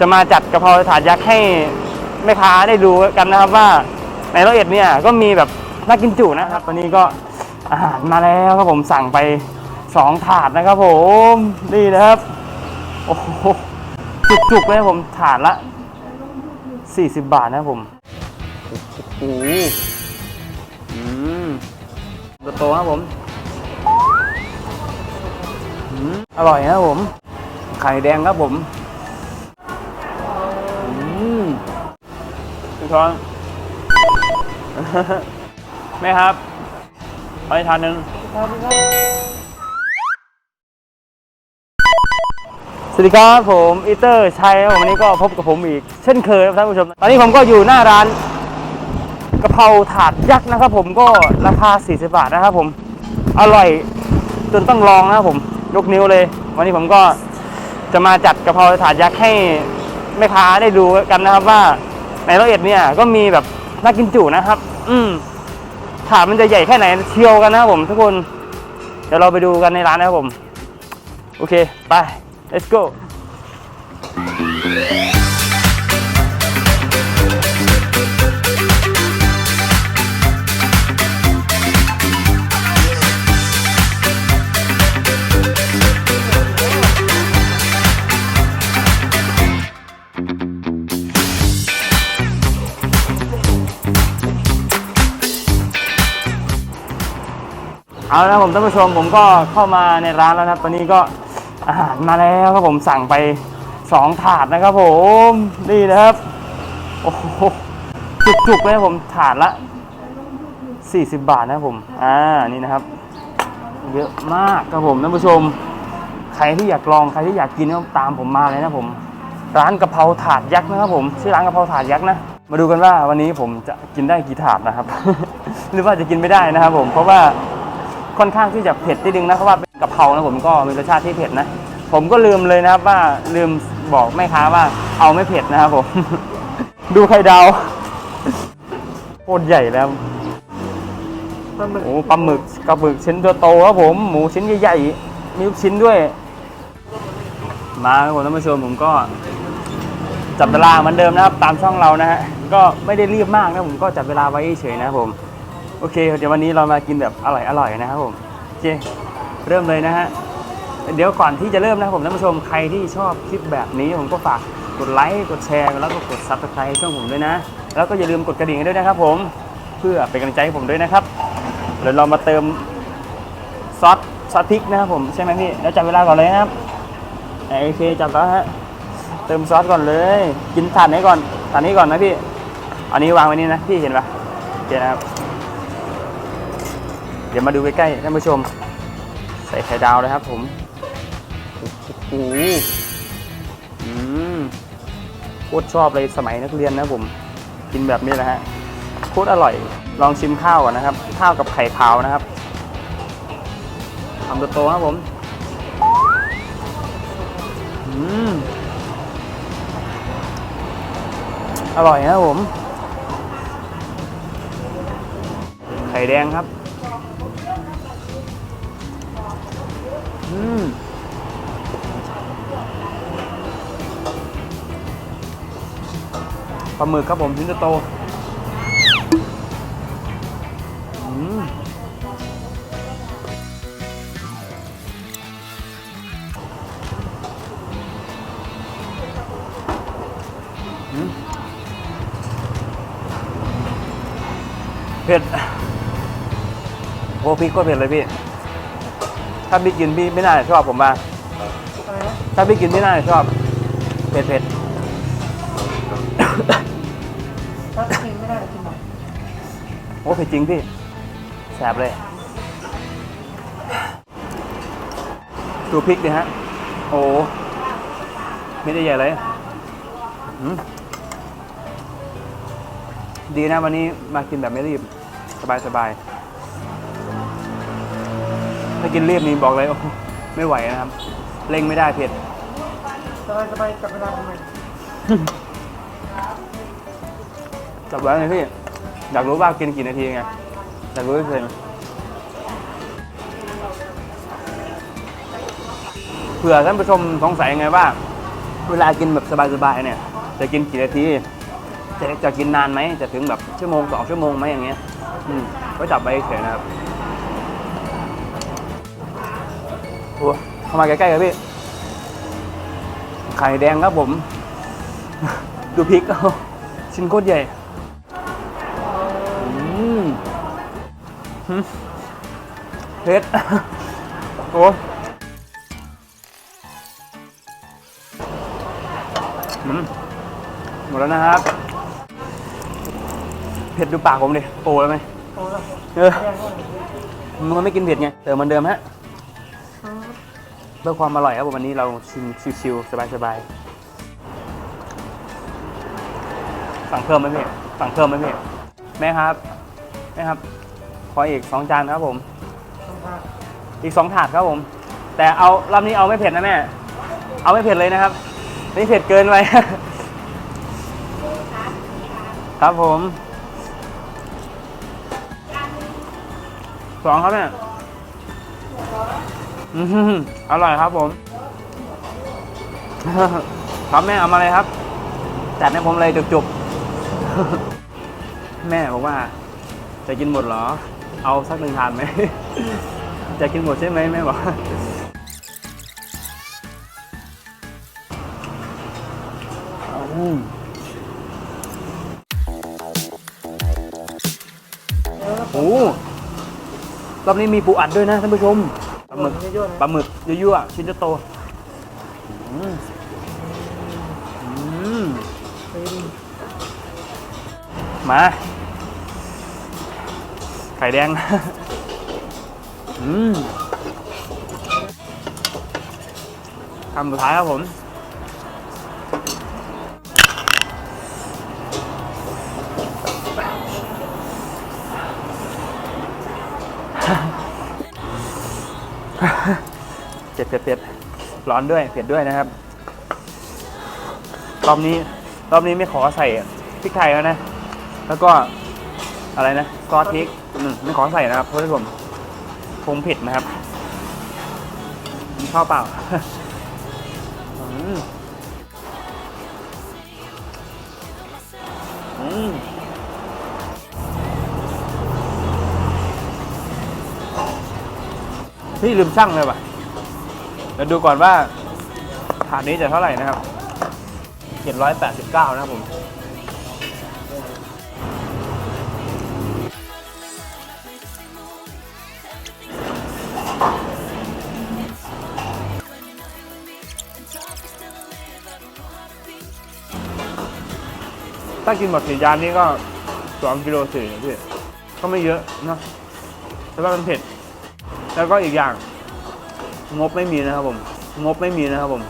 จะมาจัดกะเพราถาดยักษ์ให้แม่ค้าได้ดูกันนะครับว่าในร้อยเอ็ดเนี่ยก็มีแบบน่ากินจุนะครับวันนี้ก็อาหารมาแล้วครับผมสั่งไปสองถาดนะครับผมนี่นะครับโอ้โหจุกๆเลยครับผมถาดละ 40 บาทนะครับผมโอ้โหอืมโตครับผมอืมอร่อยนะครับผม ไข่แดงครับผม พี่ช้อน แม่ครับไปทานหนึ่งสวัสดีครับผมอีเตอร์ชัยครับผมวันนี้ก็พบกับผมอีก เช่นเคยครับท่านผู้ชม ตอนนี้ผมก็อยู่หน้าร้านกะเพราถาดยักษ์นะครับ ผมก็ราคา 40 บาทนะครับผม อร่อยจนต้องลองนะครับผมยกนิ้วเลย วันนี้ผมก็จะมาจัดกะเพราถาดยักษ์ให้แม่ค้าได้ดูกันนะครับว่า ในร้อยเอ็ดเนี่ยก็มีแบบน่ากินจุนะครับ อืมถาดมันจะใหญ่แค่ไหนเชียวกันนะครับผมทุกคน เดี๋ยวเราไปดูกันในร้านนะครับผม โอเค ไป let's go เอาละครับผมท่านผู้ชมผมก็เข้ามาในร้านแล้วนะครับตอนนี้ก็อาหารมาแล้วครับผมสั่งไปสองถาดนะครับผมนี่นะครับโอ้โหจุกๆเลยครับผมถาดละ 40 บาทนะผมอ่านี่นะครับ เยอะมากครับผมท่านผู้ชม ใครที่อยากลองใครที่อยากกินก็ตามผมมาเลยนะผม ร้านกะเพราถาดยักษ์นะครับผมชื่อร้านกะเพราถาดยักษ์นะมาดูกันว่าวันนี้ผมจะกินได้กี่ถาดนะครับ หรือว่าจะกินไม่ได้นะครับผมเพราะว่า ค่อนข้างที่จะเผ็ดนิดนึงนะเพราะว่าเป็นกะเพรานะผมก็มีรสชาติที่เผ็ดนะ ผมก็ลืมเลยนะครับว่าลืมบอกแม่ค้าว่าเอาไม่เผ็ดนะครับผม ดูไข่ดาวโคตรใหญ่แล้วโอ้ปลาหมึกกระหมึกชิ้นตัวโตครับผม หมูชิ้นใหญ่ๆมีลูกชิ้นด้วย มาครับผมท่านผู้ชมผมก็จับเวลาเหมือนเดิมนะครับ ตามช่องเรานะฮะก็ไม่ได้รีบมากนะผมก็จับเวลาไว้เฉยนะครับผม โอเค เดี๋ยววันนี้เรามากินแบบอร่อยอร่อยนะครับผมโอเคเริ่มเลยนะฮะเดี๋ยวก่อนที่จะเริ่มนะครับผมท่านผู้ชมใครที่ชอบคลิปแบบนี้ผมก็ฝากกดไลค์กดแชร์แล้วก็กดซับสไครต์ช่องผมด้วยนะ แล้วก็อย่าลืมกดกระดิ่งด้วยนะครับ ผมเพื่อเป็นกำลังใจให้ผมด้วยนะครับเดี๋ยวเรามาเติมซอสซอสพริกนะครับผมใช่ไหมพี่แล้วจับเวลาก่อนเลยนะครับโอเคจับแล้วฮะเติมซอสก่อนเลย กินถาดไหนก่อนถาดนี้ก่อนนะพี่ อันนี้วางไว้นี่นะพี่เห็นปะโอเคนะครับ ดี๋ยวมาดูใกล้ๆท่านผู้ชม ใส่ไข่ดาวเลยครับผมโอ้โหอืมโคตรชอบเลยสมัยนักเรียนนะผม กินแบบนี้แหละฮะโคตรอร่อย ลองชิมข้าวก่อนนะครับ ข้าวกับไข่ขาวนะครับทำโตๆครับผม อืม อร่อยนะผม ไข่แดงครับ อืมปลาหมึกครับผมชิ้นโตอืมเผ็ดโอ้พริกก็เผ็ดเลยพี่ ถ้าพี่กินพี่ไม่น่าจะชอบผมมาถ้าพี่กินพี่น่าจะชอบเผ็ดเผ็ดถ้ากินไม่ได้กินหมดโอ้เผ็ดจริงพี่แสบเลย ดูพริกดิฮะ โอ้ไม่ได้ใหญ่เลยอืมดีนะวันนี้มากินแบบไม่รีบ สบายสบาย ถ้ากินรีบนี่บอกเลยโอ้โหไม่ไหวนะครับ เร่งไม่ได้เผ็ด สบายสบายจับเวลาทำไมจับไว้เลยพี่ อยากรู้ว่ากินกี่นาทีไง อยากรู้เฉยๆเผื่อท่านผู้ชมสงสัยไงว่า เวลากินแบบสบายๆเนี่ย จะกินกี่นาที จะจะกินนานไหม จะถึงแบบชั่วโมงสองชั่วโมงไหมอย่างเงี้ย อืมก็จับไปเฉยๆนะครับ โอ้เข้ามาใกล้ๆกันพี่ ไข่แดงครับผม ดูพริกเอาชิ้นโคตรใหญ่เผ็ดโอ้หมดแล้วนะครับ เผ็ดดูปากผมดิโปแล้วไหมโอ้ยเออแดงก็เลยมันไม่กินเผ็ดไงเติมเหมือนเดิมฮะ เพื่อความอร่อยครับผมวันนี้เราชิมชิวๆสบายๆสั่งเพิ่มไหมพี่สั่งเพิ่มไหมพี่แม่ครับแม่ครับ ขออีกสองจานครับผม อีกสองถาดครับผม แต่เอารอบนี้เอาไม่เผ็ดนะแม่ เอาไม่เผ็ดเลยนะครับนี่เผ็ดเกินไปครับผมสองครับแม่ อืมอร่อยครับผมครับแม่เอามาเลยครับ จัดให้ผมเลยจุกๆ แม่บอกว่า จะกินหมดเหรอ เอาสักหนึ่งถาดไหม จะกินหมดใช่ไหมแม่บอกอืมเออโอ้รอบนี้มีปูอัดด้วยนะท่านผู้ชมาหมึกเยอะๆนะปลาหมึกยั่วๆชิ้นโตๆอืมอืมไปดิมา ไข่แดง อืมคำสุดท้ายครับผม เผ็ดเผ็ดเผ็ดร้อนด้วยเผ็ดด้วยนะครับ รอบนี้รอบนี้ไม่ขอใส่พริกไทยแล้วนะ แล้วก็อะไรนะซอสพริกมไม่ขอใส่นะครับเพราะผมคงเผ็ดนะครับมีข้าวเปล่าอืมพี่ลืมช่างเลยว่ะ เดี๋ยวดูก่อนว่าถาดนี้จะเท่าไหร่นะครับเจ็ดร้อยแปดสิบเก้านะครับผมถ้ากินหมดสี่จานนี้ก็สองกิโลสี่นะพี่ ก็ไม่เยอะนะแล้วก็มันเผ็ด แล้วก็อีกอย่าง งบไม่มีนะครับผม งบไม่มีนะครับผม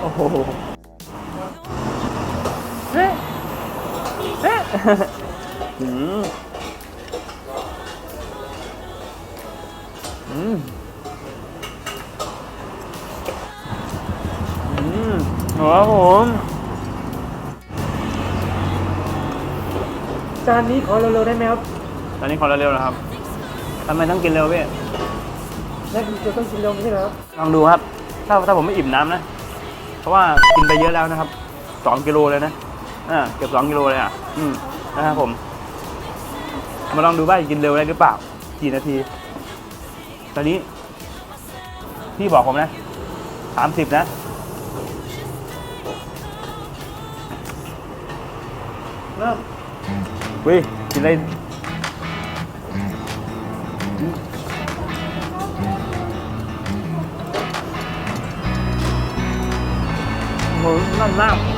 โอ้โหเฮ้เฮ้อืมอืมอืมครับผม จานนี้ขอเร็วๆได้ไหมครับตอนนี้ขอเร็วๆนะครับทำไมต้องกินเร็วพี่แม่คุณจะต้องกินเร็วไม่ใช่เหรอครับลองดูครับ ถ้าถ้าผมไม่อิ่มน้ำนะ เพราะว่ากินไปเยอะแล้วนะครับสองกิโลเลยนะอ่าเกือบสองกิโลเลยอะ อืมนะครับผม มาลองดูว่ากินเร็วได้หรือเปล่า กี่นาที ตอนนี้ พี่บอกผมนะสามสิบนะเริ่ม วิกินอะ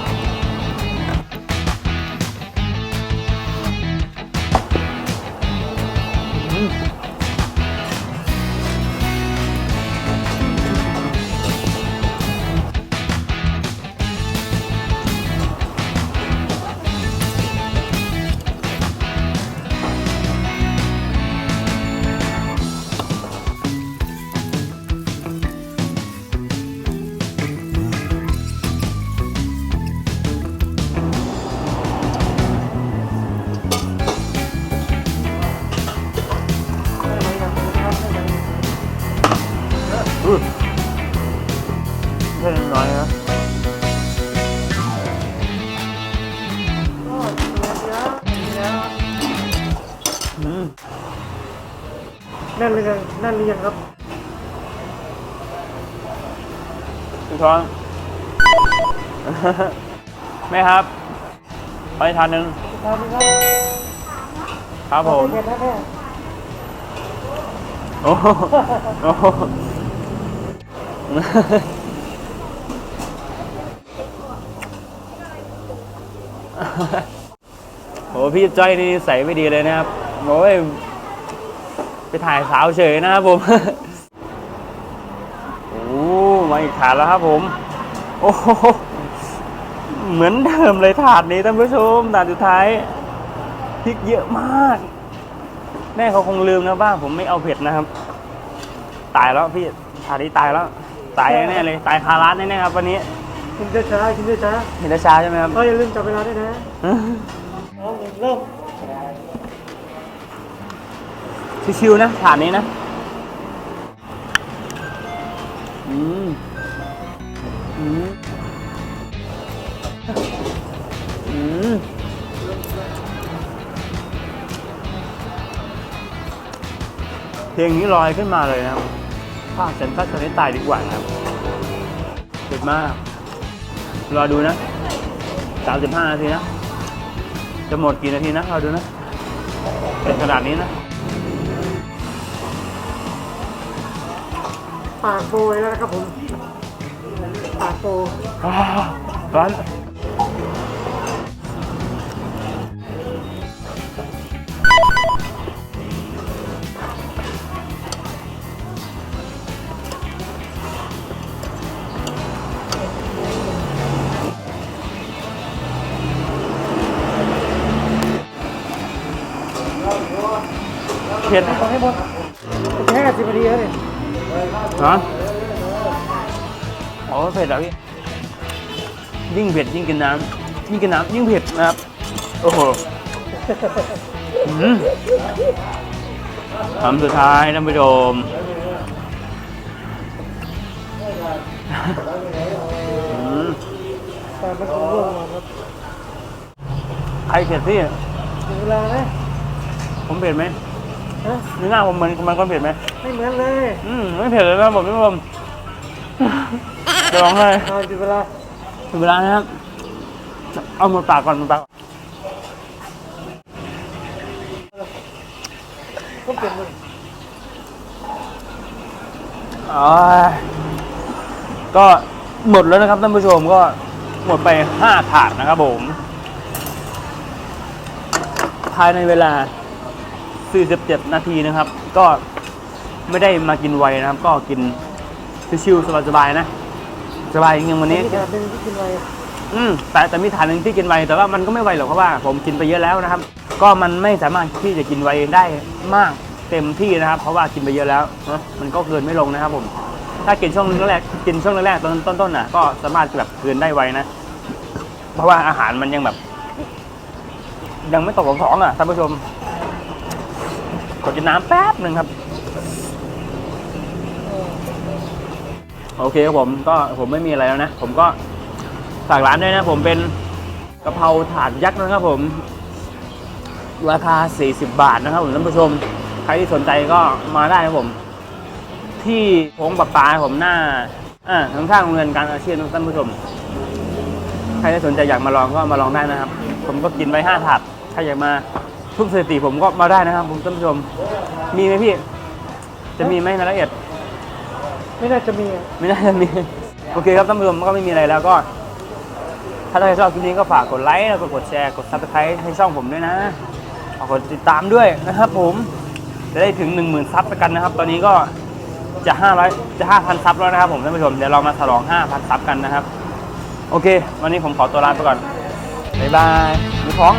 แน่นเลยยังแน่นเลยยังครับคุณช้อน แม่ครับไปทานหนึ่งครับครับผม เผ็ดนะแม่โอ้โหโอ้โหโหพี่จ้อยนี่ใส่ไม่ดีเลยนะครับโอ้ย ไปถ่ายสาวเฉยนะครับผม โอ้มาอีกถาดแล้วครับผม โอ้โหเหมือนเดิมเลยถาดนี้ท่านผู้ชมถาดสุดท้ายพริกเยอะมาก แม่เขาคงลืมนะว่าผมไม่เอาเผ็ดนะครับ ตายแล้วพี่ถาดนี้ตายแล้ว ตายแน่ๆเลย ตายคาร้านแน่ๆครับวันนี้กินช้าๆกินช้าเห็นแต่ช้าใช่ไหมครับๆก็อย่าลืมจับเวลาด้วยนะเอาเริ่ม ชิวๆนะถาดนี้นะอืมอืมอืมเพลงนี้ลอยขึ้นมาเลยนะครับฆ่าฉันฆ่าฉันให้ตายดีกว่านะครับเด็ดมาก รอดูนะ35นาทีนะ จะหมดกี่นาทีนะ รอดูนะ เป็นขนาดนี้นะ ปากโบยแล้วนะครับผม ปากโบอ้าวร้อนเผ็ด ต้องให้หมดแค่สิบนาทีแล้วเนี่ย ฮะโอ้เผ็ดเหรอพี่ ยิ่งเผ็ดยิ่งกินน้ำยิ่งกินน้ำยิ่งเผ็ดนะครับ โอ้โหอืมคำสุดท้ายท่านผู้ชมอืมแต่มันคงร่วงมาครับใครเผ็ดพี่ถึงเวลาไหมผมเผ็ดไหม ฮะนี่หน้าผมเหมือนมันก็เผ็ดไหมไม่เหมือนเลยอืมไม่เผ็ดเลยนะผมท่านผู้ชมจะร้องไห้เอาถึงเวลาถึงเวลานะครับ เอาหมดปากก่อนหมดปากก่อนก็เปลี่ยนเลยอ๋อก็หมดแล้วนะครับท่านผู้ชมก็หมดไปห้าถาดนะครับผม ภายในเวลา 47 นาทีนะครับ ก็ไม่ได้มากินไวนะครับ ก็กินชิวๆสบายๆนะ สบายจริงๆวันนี้ มีขนาดหนึ่งที่กินไวอืมแต่แต่มีฐานหนึ่งที่กินไวแต่ว่ามันก็ไม่ไวหรอกเพราะว่าผมกินไปเยอะแล้วนะครับ ก็มันไม่สามารถที่จะกินไวได้มากเต็มที่นะครับ เพราะว่ากินไปเยอะแล้วเนอะมันก็เกินไม่ลงนะครับ ผม ถ้ากินช่วงแรกกินช่วงแรกๆตอนต้นๆน่ะก็สามารถแบบเกินได้ไวนะ เพราะว่าอาหารมันยังแบบ ยังไม่ตกของท้องอะท่านผู้ชม กดกินน้ำแป๊บหนึ่งครับ โอเคครับผมก็ผมไม่มีอะไรแล้วนะ ผมก็ฝากร้านด้วยนะ ผมเป็นกะเพราถาดยักษ์นะครับผม ราคา 40 บาทนะครับผมท่านผู้ชม ใครที่สนใจก็มาได้ครับผม ที่โค้งปะปาผมหน้าอ่าข้างๆโรงเรียนการอาชีพท่านผู้ชม ใครที่สนใจอยากมาลองก็มาลองได้นะครับ ผมก็กินไว้ห้าถาด ใครอยากมา ทุบสถิติผมก็มาได้นะครับผมท่านผู้ชม มีไหมพี่ จะมีไหมรายละเอียด ไม่น่าจะมีอะไม่น่าจะมี โอเคครับท่านผู้ชมก็ไม่มีอะไรแล้วก็ ถ้าใครชอบคลิปนี้ก็ฝากกดไลค์แล้วก็กดแชร์กดซับสไครต์ให้ช่องผมด้วยนะฝากกดติดตามด้วยนะครับผมจะได้ถึง 1 0,000ซับไปกันนะครับ ตอนนี้ก็จะ 500 จะ 5,000ซับแล้วนะครับผมท่านผู้ชม เดี๋ยวเรามาฉลอง 5,000ซับกันนะครับ โอเค วันนี้ผมขอตัวลาไปก่อน บ๊ายบายมีของ